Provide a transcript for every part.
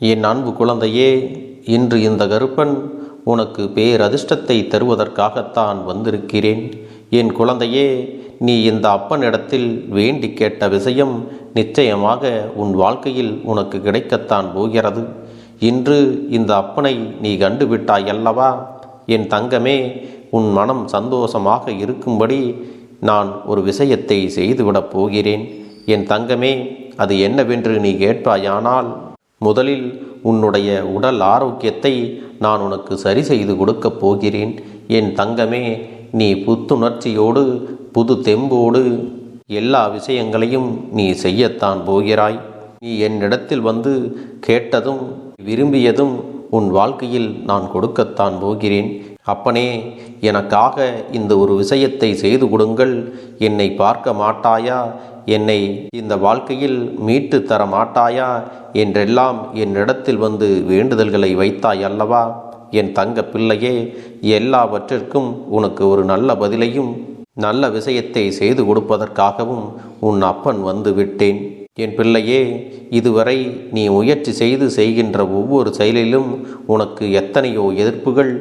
என் அன்பு குழந்தையே இன்று இந்த கருப்பன் உனக்கு பேரதிர்ஷ்டத்தை தருவதற்காகத்தான் வந்திருக்கிறேன். என் குழந்தையே நீ இந்த அப்பனிடத்தில் வேண்டி கேட்ட விஷயம் நிச்சயமாக உன் வாழ்க்கையில் உனக்கு கிடைக்கத்தான் போகிறது. இன்று இந்த அப்பனை நீ கண்டுவிட்டாய் அல்லவா என் தங்கமே உன் மனம் சந்தோஷமாக இருக்கும்படி நான் ஒரு விஷயத்தை செய்துவிடப் போகிறேன். என் தங்கமே அது என்னவென்று நீ கேட்பாயானால் முதலில் உன்னுடைய உடல் ஆரோக்கியத்தை நான் உனக்கு சரி செய்து கொடுக்கப் போகிறேன். என் தங்கமே நீ புத்துணர்ச்சியோடு புது தெம்போடு எல்லா விஷயங்களையும் நீ செய்யத்தான் போகிறாய். நீ என்னிடத்தில் வந்து கேட்டதும் விரும்பியதும் உன் வாழ்க்கையில் நான் கொடுக்கத்தான் போகிறேன். அப்பனே எனக்காக இந்த ஒரு விஷயத்தை செய்து கொடுங்கள். என்னை பார்க்க மாட்டாயா? என்னை இந்த வாழ்க்கையில் மீட்டு தர மாட்டாயா? என்றெல்லாம் என்னிடத்தில் வந்து வேண்டுதல்களை வைத்தாய் அல்லவா? என் தங்க பிள்ளையே எல்லாவற்றிற்கும் உனக்கு ஒரு நல்ல பதிலையும் நல்ல விஷயத்தை செய்து கொடுப்பதற்காகவும் உன் அப்பன் வந்து விட்டேன். என் பிள்ளையே இதுவரை நீ முயற்சி செய்து செய்கின்ற ஒவ்வொரு செயலிலும் உனக்கு எத்தனையோ எதிர்ப்புகள்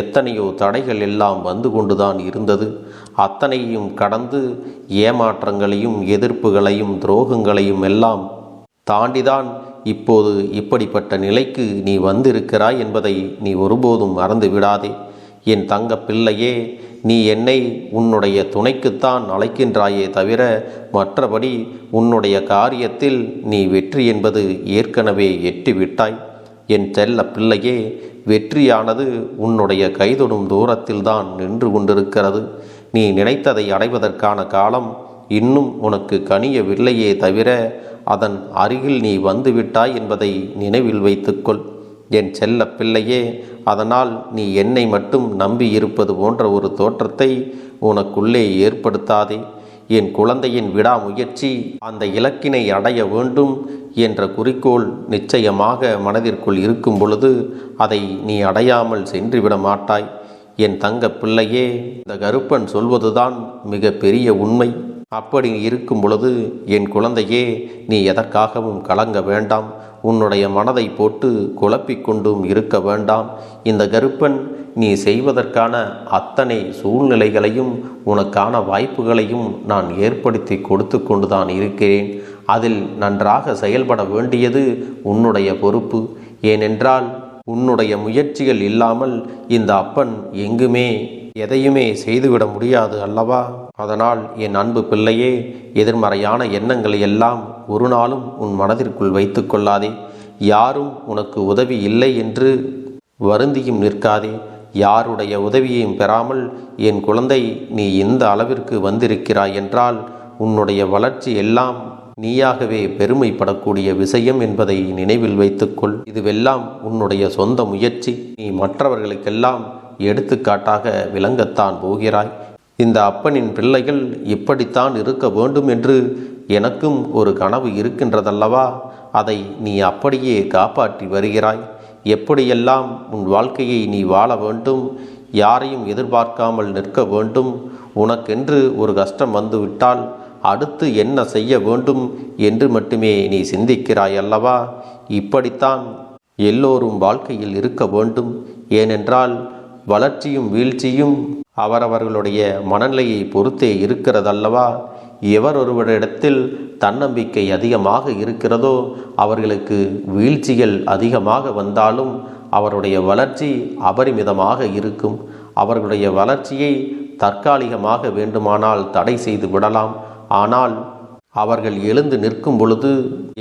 எத்தனையோ தடைகள் எல்லாம் வந்து கொண்டுதான் இருந்தது. அத்தனையும் கடந்து ஏமாற்றங்களையும் எதிர்ப்புகளையும் துரோகங்களையும் எல்லாம் தாண்டிதான் இப்போது இப்படிப்பட்ட நிலைக்கு நீ வந்திருக்கிறாய் என்பதை நீ ஒருபோதும் மறந்து விடாதே என் தங்க பிள்ளையே நீ என்னை உன்னுடைய துணைக்குத்தான் அழைக்கின்றாயே தவிர மற்றபடி உன்னுடைய காரியத்தில் நீ வெற்றி என்பது ஏற்கனவே எட்டிவிட்டாய். என் செல்ல பிள்ளையே வெற்றியானது உன்னுடைய கைதொடும் தூரத்தில்தான் நின்று கொண்டிருக்கிறது. நீ நினைத்ததை அடைவதற்கான காலம் இன்னும் உனக்கு கனியவில்லையே தவிர அதன் அருகில் நீ வந்துவிட்டாய் என்பதை நினைவில் வைத்துக்கொள். என் செல்ல பிள்ளையே அதனால் நீ என்னை மட்டும் நம்பி இருப்பது போன்ற ஒரு தோற்றத்தை உனக்குள்ளே ஏற்படுத்தாதே. என் குழந்தையின் விடாமுயற்சி அந்த இலக்கினை அடைய வேண்டும் என்ற குறிக்கோள் நிச்சயமாக மனதிற்குள் இருக்கும் பொழுது அதை நீ அடையாமல் சென்றுவிட மாட்டாய். என் தங்க பிள்ளையே இந்த கருப்பன் சொல்வதுதான் மிக பெரிய உண்மை. அப்படி இருக்கும் பொழுது என் குழந்தையே நீ எதற்காகவும் கலங்க வேண்டாம். உன்னுடைய மனதை போட்டு குழப்பிக்கொண்டும் இருக்க வேண்டாம். இந்த கருப்பன் நீ செய்வதற்கான அத்தனை சூழ்நிலைகளையும் உனக்கான வாய்ப்புகளையும் நான் ஏற்படுத்தி கொடுத்து கொண்டுதான் இருக்கிறேன். அதில் நன்றாக செயல்பட வேண்டியது உன்னுடைய பொறுப்பு. ஏனென்றால் உன்னுடைய முயற்சிகள் இல்லாமல் இந்த அப்பன் எங்குமே எதையுமே செய்துவிட முடியாது அல்லவா? அதனால் என் அன்பு பிள்ளையே எதிர்மறையான எண்ணங்களை எல்லாம் ஒரு நாளும் உன் மனதிற்குள் வைத்து கொள்ளாதே. யாரும் உனக்கு உதவி இல்லை என்று வருந்தியும் நிற்காதே. யாருடைய உதவியையும் பெறாமல் என் குழந்தை நீ இந்த அளவிற்கு வந்திருக்கிறாய் என்றால் உன்னுடைய வளர்ச்சி எல்லாம் நீயாகவே பெருமைப்படக்கூடிய விஷயம் என்பதை நினைவில் வைத்துக்கொள் இதுவெல்லாம் உன்னுடைய சொந்த முயற்சி. நீ மற்றவர்களுக்கெல்லாம் எடுத்துக்காட்டாக விளங்கத்தான் போகிறாய். இந்த அப்பனின் பிள்ளைகள் இப்படித்தான் இருக்க வேண்டும் என்று எனக்கும் ஒரு கனவு இருக்கின்றதல்லவா? அதை நீ அப்படியே காப்பாற்றி வருகிறாய். எப்படியெல்லாம் உன் வாழ்க்கையை நீ வாழ வேண்டும்? யாரையும் எதிர்பார்க்காமல் நிற்க வேண்டும்? உனக்கென்று ஒரு கஷ்டம் வந்துவிட்டால் அடுத்து என்ன செய்ய வேண்டும் என்று மட்டுமே நீ சிந்திக்கிறாய் அல்லவா இப்படித்தான் எல்லோரும் வாழ்க்கையில் இருக்க வேண்டும். ஏனென்றால் வளர்ச்சியும் வீழ்ச்சியும் அவரவர்களுடைய மனநிலையை பொறுத்தே இருக்கிறதல்லவா? எவர் ஒருவரிடத்தில் தன்னம்பிக்கை அதிகமாக இருக்கிறதோ அவர்களுக்கு வீழ்ச்சிகள் அதிகமாக வந்தாலும் அவருடைய வளர்ச்சி அபரிமிதமாக இருக்கும். அவர்களுடைய வளர்ச்சியை தற்காலிகமாக வேண்டுமானால் தடை செய்து விடலாம். ஆனால் அவர்கள் எழுந்து நிற்கும் பொழுது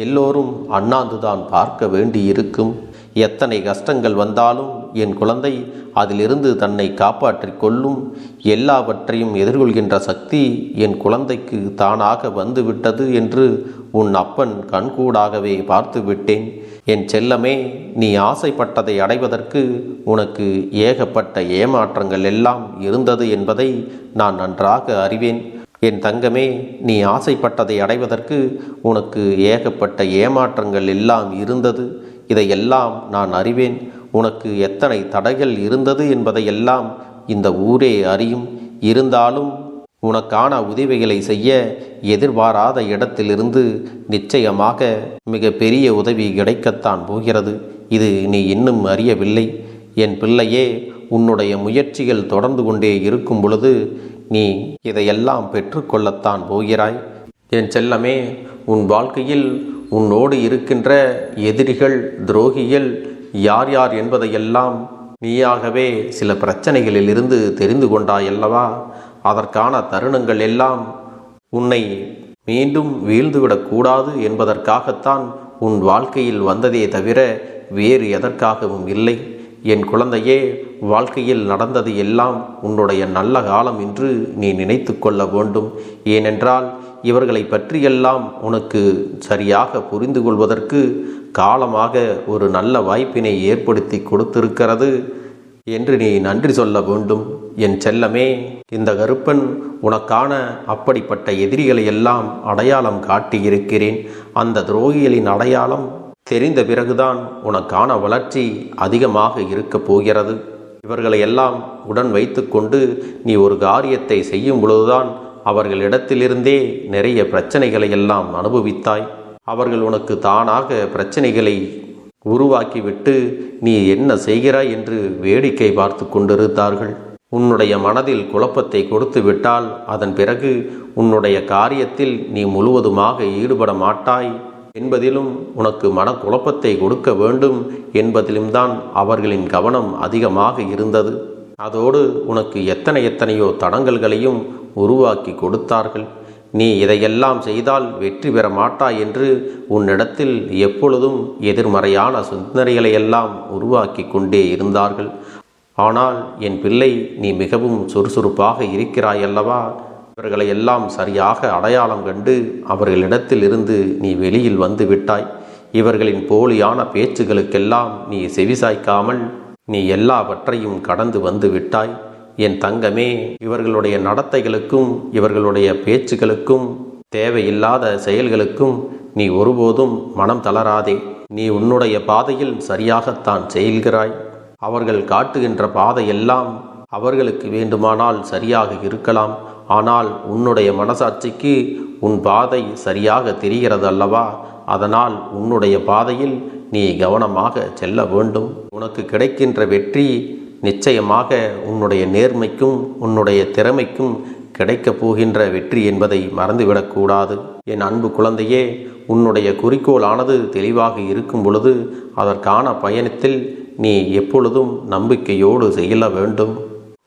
எல்லோரும் அண்ணாந்துதான் பார்க்க வேண்டியிருக்கும். எத்தனை கஷ்டங்கள் வந்தாலும் என் குழந்தை அதிலிருந்து தன்னை காப்பாற்றிக் கொள்ளும் எல்லாவற்றையும் எதிர்கொள்கின்ற சக்தி என் குழந்தைக்கு தானாக வந்துவிட்டது என்று உன் அப்பன் கண்கூடாகவே பார்த்து விட்டேன் என் செல்லமே நீ ஆசைப்பட்டதை அடைவதற்கு உனக்கு ஏகப்பட்ட ஏமாற்றங்கள் எல்லாம் இருந்தது என்பதை நான் நன்றாக அறிவேன். என் தங்கமே நீ ஆசைப்பட்டதை அடைவதற்கு உனக்கு ஏகப்பட்ட ஏமாற்றங்கள் எல்லாம் இருந்தது. இதையெல்லாம் நான் அறிவேன். உனக்கு எத்தனை தடைகள் இருந்தது என்பதையெல்லாம் இந்த ஊரே அறியும். இருந்தாலும் உனக்கான உதவிகளை செய்ய எதிர்பாராத இடத்திலிருந்து நிச்சயமாக மிக பெரிய உதவி கிடைக்கத்தான் போகிறது. இது நீ இன்னும் அறியவில்லை. என் பிள்ளையே உன்னுடைய முயற்சிகள் தொடர்ந்து கொண்டே இருக்கும் பொழுது நீ இதையெல்லாம் பெற்றுக்கொள்ளத்தான் போகிறாய். என் செல்லமே உன் வாழ்க்கையில் உன்னோடு இருக்கின்ற எதிரிகள் துரோகிகள் யார் யார் என்பதையெல்லாம் நீயாகவே சில பிரச்சனைகளில் இருந்து தெரிந்து கொண்டாயல்லவா அதற்கான தருணங்கள் எல்லாம் உன்னை மீண்டும் வீழ்ந்துவிடக்கூடாது என்பதற்காகத்தான் உன் வாழ்க்கையில் வந்ததே தவிர வேறு எதற்காகவும் இல்லை. என் குழந்தையே வாழ்க்கையில் நடந்தது எல்லாம் உன்னுடைய நல்ல காலம் என்று நீ நினைத்து கொள்ள வேண்டும். ஏனென்றால் இவர்களை பற்றியெல்லாம் உனக்கு சரியாக புரிந்து கொள்வதற்கு காலமாக ஒரு நல்ல வாய்ப்பினை ஏற்படுத்தி கொடுத்திருக்கிறது என்று நீ நன்றி சொல்ல வேண்டும். என் செல்லமே இந்த கருப்பன் உனக்கான அப்படிப்பட்ட எதிரிகளை எல்லாம் அடையாளம் காட்டியிருக்கிறேன். அந்த துரோகிகளின் அடையாளம் தெரிந்த பிறகுதான் உனக்கான வளர்ச்சி அதிகமாக இருக்கப் போகிறது. இவர்களை எல்லாம் உடன் வைத்துக்கொண்டு நீ ஒரு காரியத்தை செய்யும் பொழுதுதான் அவர்களிடத்திலிருந்தே நிறைய பிரச்சனைகளை எல்லாம் அனுபவித்தாய். அவர்கள் உனக்கு தானாக பிரச்சனைகளை உருவாக்கிவிட்டு நீ என்ன செய்கிறாய் என்று வேடிக்கை பார்த்து கொண்டிருந்தார்கள். உன்னுடைய மனதில் குழப்பத்தை கொடுத்து விட்டால் அதன் பிறகு உன்னுடைய காரியத்தில் நீ முழுவதுமாக ஈடுபட மாட்டாய். என்பதிலும் உனக்கு மனக்குழப்பத்தை கொடுக்க வேண்டும் என்பதிலும் தான் அவர்களின் கவனம் அதிகமாக இருந்தது. அதோடு உனக்கு எத்தனை எத்தனையோ தடங்கல்களையும் உருவாக்கி கொடுத்தார்கள். நீ இதையெல்லாம் செய்தால் வெற்றி பெற மாட்டாய் என்று உன்னிடத்தில் எப்பொழுதும் எதிர்மறையான சிந்தனைகளையெல்லாம் உருவாக்கி கொண்டே இருந்தார்கள். ஆனால் என் பிள்ளை நீ மிகவும் சுறுசுறுப்பாக இருக்கிறாய் அல்லவா? இவர்களை எல்லாம் சரியாக அடையாளம் கண்டு அவர்களிடத்தில் இருந்து நீ வெளியில் வந்து விட்டாய். இவர்களின் போலியான பேச்சுகளுக்கெல்லாம் நீ செவிசாய்க்காமல் நீ எல்லாவற்றையும் கடந்து வந்து விட்டாய். என் தங்கமே இவர்களுடைய நடத்தைகளுக்கும் இவர்களுடைய பேச்சுகளுக்கும் தேவையில்லாத செயல்களுக்கும் நீ ஒருபோதும் மனம் தளராதே. நீ உன்னுடைய பாதையில் சரியாகத்தான் செயல்கிறாய். அவர்கள் காட்டுகின்ற பாதையெல்லாம் அவர்களுக்கு வேண்டுமானால் சரியாக இருக்கலாம். ஆனால் உன்னுடைய மனசாட்சிக்கு உன் பாதை சரியாக தெரிகிறது அல்லவா அதனால் உன்னுடைய பாதையில் நீ கவனமாக செல்ல வேண்டும். உனக்கு கிடைக்கின்ற வெற்றி நிச்சயமாக உன்னுடைய நேர்மைக்கும் உன்னுடைய திறமைக்கும் கிடைக்கப் போகின்ற வெற்றி என்பதை மறந்துவிடக்கூடாது. என் அன்பு குழந்தையே உன்னுடைய குறிக்கோளானது தெளிவாக இருக்கும் பொழுது அதற்கான பயணத்தில் நீ எப்பொழுதும் நம்பிக்கையோடு செல்ல வேண்டும்.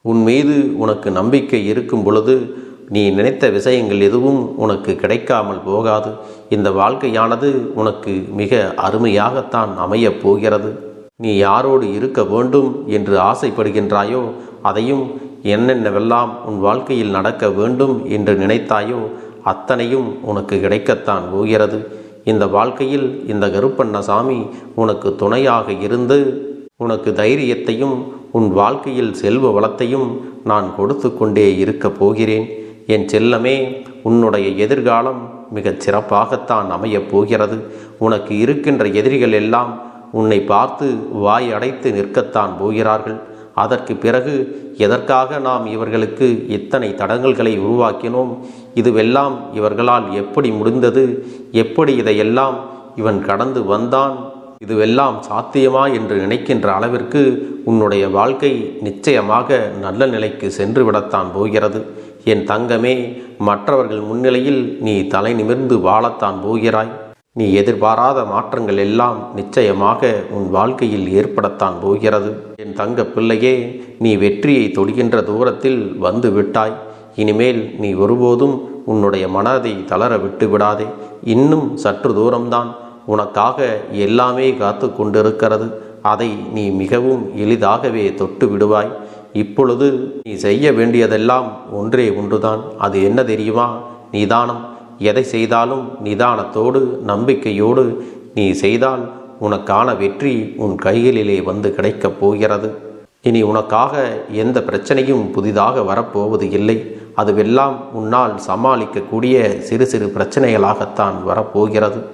உன் மீது உனக்கு நம்பிக்கை இருக்கும் பொழுது நீ நினைத்த விஷயங்கள் எதுவும் உனக்கு கிடைக்காமல் போகாது. இந்த வாழ்க்கையானது உனக்கு மிக அருமையாகத்தான் அமையப் போகிறது. நீ யாரோடு இருக்க வேண்டும் என்று ஆசைப்படுகின்றாயோ அதையும் என்னென்னவெல்லாம் உன் வாழ்க்கையில் நடக்க வேண்டும் என்று நினைத்தாயோ அத்தனையும் உனக்கு கிடைக்கத்தான் போகிறது. இந்த வாழ்க்கையில் இந்த கருப்பண்ணசாமி உனக்கு துணையாக இருந்து உனக்கு தைரியத்தையும் உன் வாழ்க்கையில் செல்வ வளத்தையும் நான் கொடுத்து கொண்டே இருக்கப் போகிறேன். என் செல்லமே உன்னுடைய எதிர்காலம் மிகச் சிறப்பாகத்தான் அமையப் போகிறது. உனக்கு இருக்கின்ற எதிரிகள் எல்லாம் உன்னை பார்த்து வாய் அடைத்து நிற்கத்தான் போகிறார்கள். அதற்கு பிறகு எதற்காக நாம் இவர்களுக்கு இத்தனை தடங்கல்களை உருவாக்கினோம்? இதுவெல்லாம் இவர்களால் எப்படி முடிந்தது? எப்படி இதையெல்லாம் இவன் கடந்து வந்தான்? இதுவெல்லாம் சாத்தியமா? என்று நினைக்கின்ற அளவிற்கு உன்னுடைய வாழ்க்கை நிச்சயமாக நல்ல நிலைக்கு சென்று விடத்தான் போகிறது. என் தங்கமே மற்றவர்கள் முன்னிலையில் நீ தலை நிமிர்ந்து வாழத்தான் போகிறாய். நீ எதிர்பாராத மாற்றங்கள் எல்லாம் நிச்சயமாக உன் வாழ்க்கையில் ஏற்படத்தான் போகிறது. என் தங்க பிள்ளையே நீ வெற்றியை தொடுகின்ற தூரத்தில் வந்து விட்டாய். இனிமேல் நீ ஒருபோதும் உன்னுடைய மனதை தளர விட்டு விடாதே இன்னும் சற்று தூரம்தான். உனக்காக எல்லாமே காத்து கொண்டிருக்கிறது. அதை நீ மிகவும் எளிதாகவே தொட்டு விடுவாய். இப்பொழுது நீ செய்ய வேண்டியதெல்லாம் ஒன்றே ஒன்றுதான். அது என்ன தெரியுமா? நிதானம். எதை செய்தாலும் நிதானத்தோடு நம்பிக்கையோடு நீ செய்தால் உனக்கான வெற்றி உன் கைகளிலே வந்து கிடைக்கப் போகிறது. இனி உனக்காக எந்த பிரச்சனையும் புதிதாக வரப்போவது இல்லை. அதுவெல்லாம் உன்னால் சமாளிக்கக்கூடிய சிறு சிறு பிரச்சனைகளாகத்தான் வரப்போகிறது.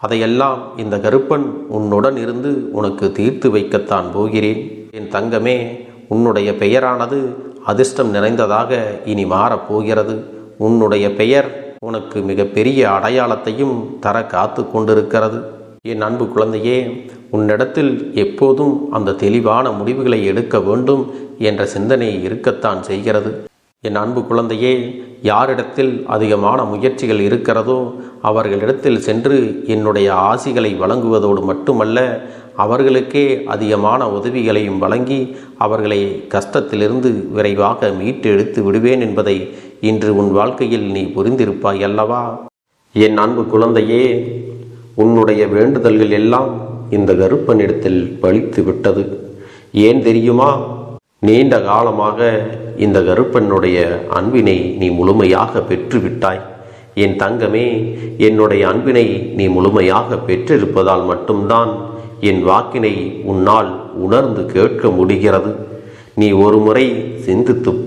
அதையெல்லாம் இந்த கருப்பன் உன்னுடன் இருந்து உனக்கு தீர்த்து வைக்கத்தான் போகிறேன். என் தங்கமே உன்னுடைய பெயரானது அதிர்ஷ்டம் நிறைந்ததாக இனி மாறப்போகிறது. உன்னுடைய பெயர் உனக்கு மிகப்பெரிய அடையாளத்தையும் தர காத்து கொண்டிருக்கிறது. என் அன்பு குழந்தையே உன்னிடத்தில் எப்போதும் அந்த தெளிவான முடிவுகளை எடுக்க வேண்டும் என்ற சிந்தனை இருக்கத்தான் செய்கிறது. என் அன்பு குழந்தையே யாரிடத்தில் அதிகமான முயற்சிகள் இருக்கிறதோ அவர்களிடத்தில் சென்று என்னுடைய ஆசிகளை வழங்குவதோடு மட்டுமல்ல அவர்களுக்கே அதிகமான உதவிகளையும் வழங்கி அவர்களை கஷ்டத்திலிருந்து விரைவாக மீட்டு எடுத்து விடுவேன் என்பதை இன்று உன் வாழ்க்கையில் நீ புரிந்திருப்பாய் அல்லவா? என் அன்பு குழந்தையே உன்னுடைய வேண்டுதல்கள் எல்லாம் இந்த கருப்பனிடத்தில் பலித்து விட்டது. ஏன் தெரியுமா? நீண்ட காலமாக இந்த கருப்பனுடைய அன்பினை நீ முழுமையாக பெற்றுவிட்டாய். என் தங்கமே என்னுடைய அன்பினை நீ முழுமையாக பெற்றிருப்பதால் மட்டும்தான் என் வாக்கினை உன்னால் உணர்ந்து கேட்க முடிகிறது. நீ ஒரு முறை சிந்தித்துப்